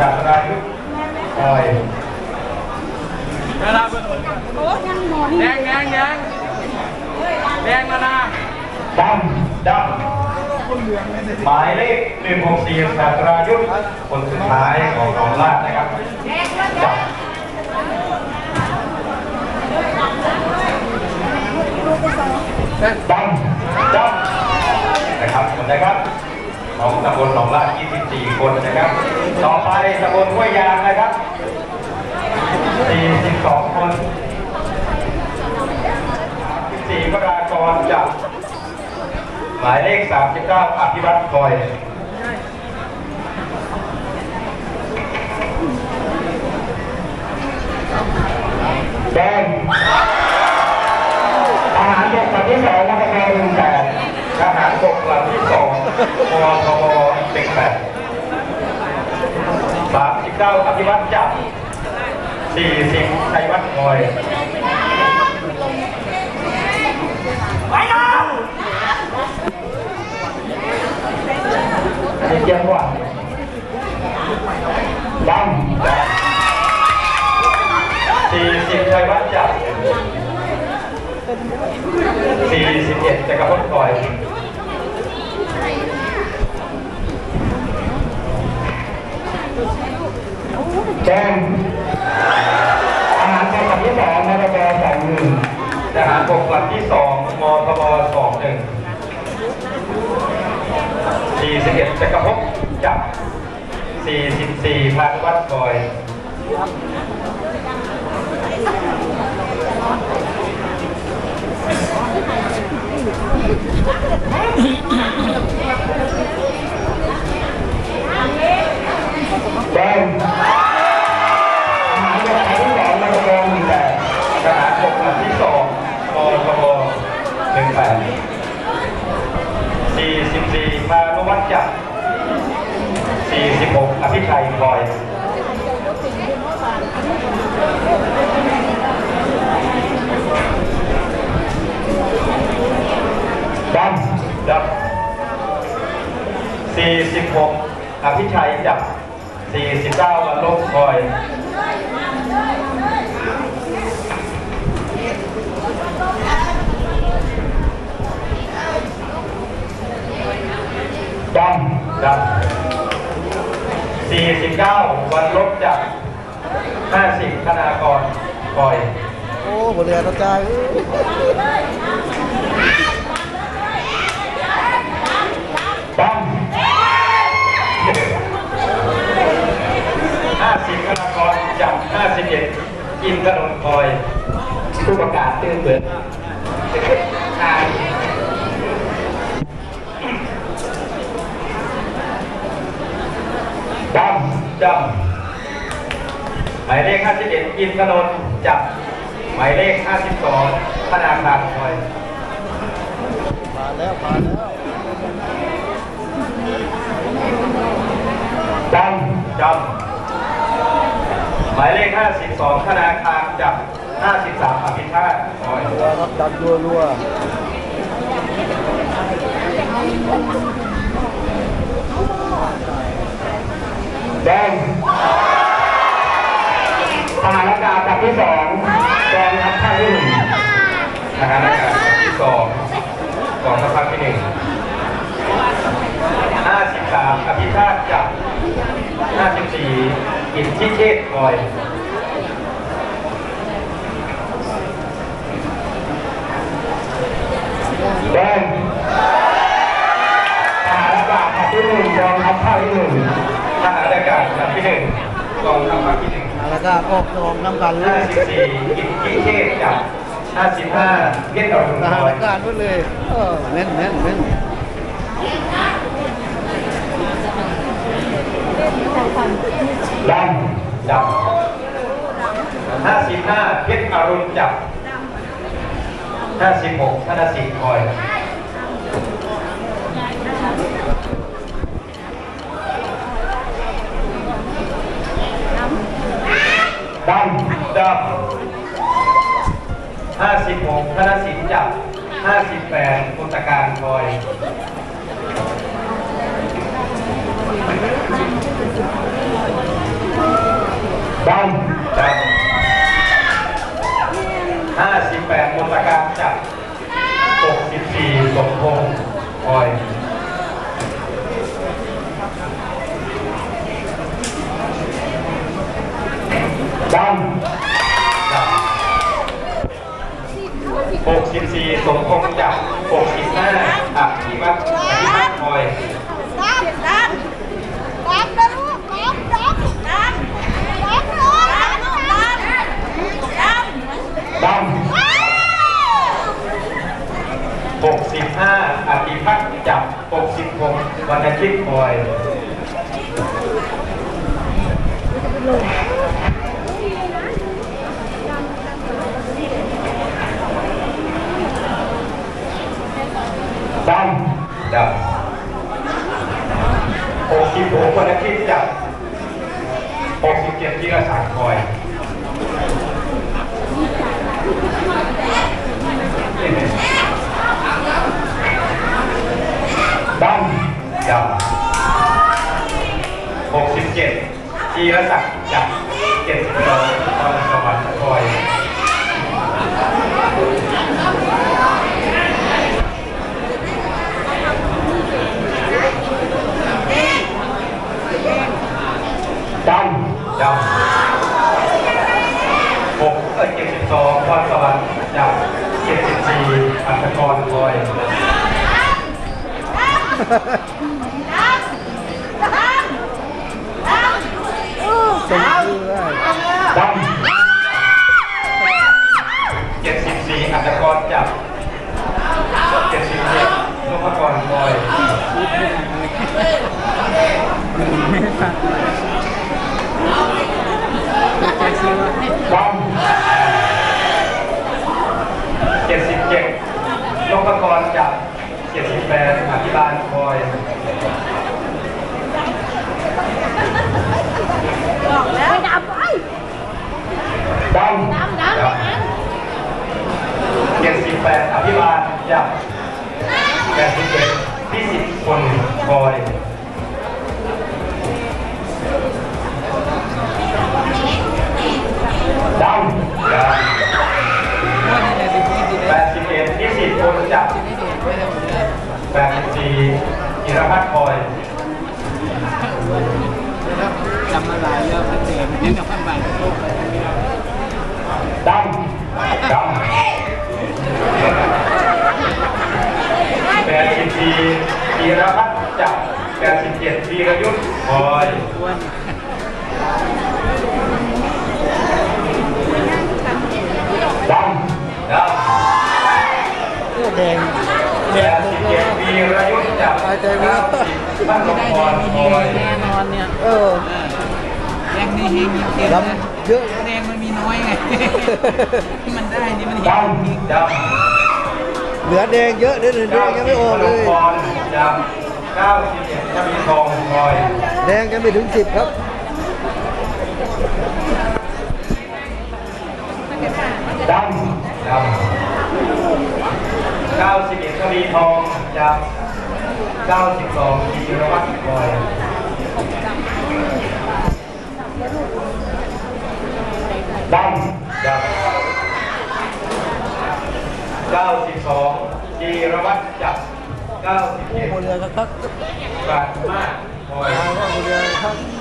ดาอะไรปล่อยเวลาบิดงแดงแดงแดงแดงมานาดำดำหมายเลขหนึ่งหกสี่ศาสตรายุทธคนสุดท้ายของของลาดนะครับจับดำดำนะครับคนไหนครับ ของตำบลหนองลาด24 คนนะครับ ต่อไปตำบลห้วยยางนะครับ 42 คน14กรากรจากหมายเลข 39 อภิวัตคอย แดงทหารบกลำที่สองมทบหนึ่งแปดทหารบกลำที่สองมทบหนึ่งแปดสามสิบเก้าอภิวัตจับ สี่สิบชัยวัฒน์คอยอันนี้เจียมกว่าดำสี่สิบชัยวัฒน์จับสี่สิบเอ็ดจักรพรรดิก่อย มที่สองมทบสองหนึ่ง41จักรภพจับ44พานวัดบอยอยแ46อภิชัยคอยดำดำ46อภิชัยจักร49วันลบคอยดำดำ 49 วันลบจาก 50ธนากรปล่อย โอ้บเรือกระจายเอ้ยดำ50ธนากรจาก 51 อินทนนท์ปล่อย ผู้ประกาศตื่นเบิดทางดำ ดำหมายเลข 51 อินทนนท์จับ หมายเลข 52ธนาคารคอยผ่าแล้วผ่าแล้วดำดำหมายเลข 52ธนาคารจับ 53อภิชาติคอยรับดันรัวรัว ทหารอากาศกับที่สองกองทัพภาคที่หนึ่ง53อภิชาติจับ54อินทิเชษคอยแดงทหารอากาศภาคที่หนึ่งกองทัพภาคที่หนึ่งทหารอากาศภาคที่หนึ่งกองทัพภาคที่หนึ่งแล้วก็ออกจองน้ำกันเลห้ายสิบสี่กินกิเชษกับ ห้าสิบห้าเพียรต่อหนึ่งทหารร้อยอากาศหมดเลยเออเน้นเน้นเน้นดำจับห้าสิบห้าเพชรอรุณจับห้าสิบหกธนสิงห์คอยดำดำ ห้าสิบหกธนสินจับห้าสิบแปดพุทธการคอยดำ 58มนตการจับ64สมพงษ์คอย ดำจับ64สมพงษ์จับ65อภิวัตรอภิวัตรคอย ดำดำดำนะลูกดำดำดำดำลูกดำดำดำ ดำ65อภิพัฒน์จับ66 วันอาทิตย์คอย ดำดำ66วันอาทิตย์จับ67ที่ระสานคอย ดำดำ 67จีรศักดิ์จับ72ตอนสวรรค์คอยดำดำหกเอ้ยเจ็ดสิบสองพรสวรรค์จับเจ็ดสิบสี่อัตกรคอย สมชื่อไดำเจ็ดสิบสี่อัตกรจับเจ็ดสิบเจ็ดนพกรคอย รพัฒน์คอยจำมาหลายเรื่องมันเดิมนี่นครบาลโลกดำดำแปดสิบสี่อิรพัฒน์จับแปดสิบเจ็ดวีรยุทธ์คอยอ้วนดำดำเสื้อแดงแปด สิบเจ็ดวีรยุทธ์จับตายใจไหมล่ะบ้านหลวงได้พแดรงมีคเฮองยแน่นอนเนี่ยเออแดงนี่เฮงจริงๆดนะำเยอะแดงมันมีน้อยไงที่มันได้นี่มันเห็ดนจริงำดำเหลือแดงเยอะเดี๋ยวแดงยังไม่ออกเลยพรจับเก้าสิบเอ็ดจะมีทองคอยแดงยังไม่ถึงสิบครับดำดำเก้าสิบเอ็ดทวีทอง จับเก้าสิบสองธีรวัตรคอยดำดำเก้าสิบสองจีรวัตรจับเก้าสิบเอ็ดโมเรือครับปราดมากคอยทางว่าโมเรือครับไปด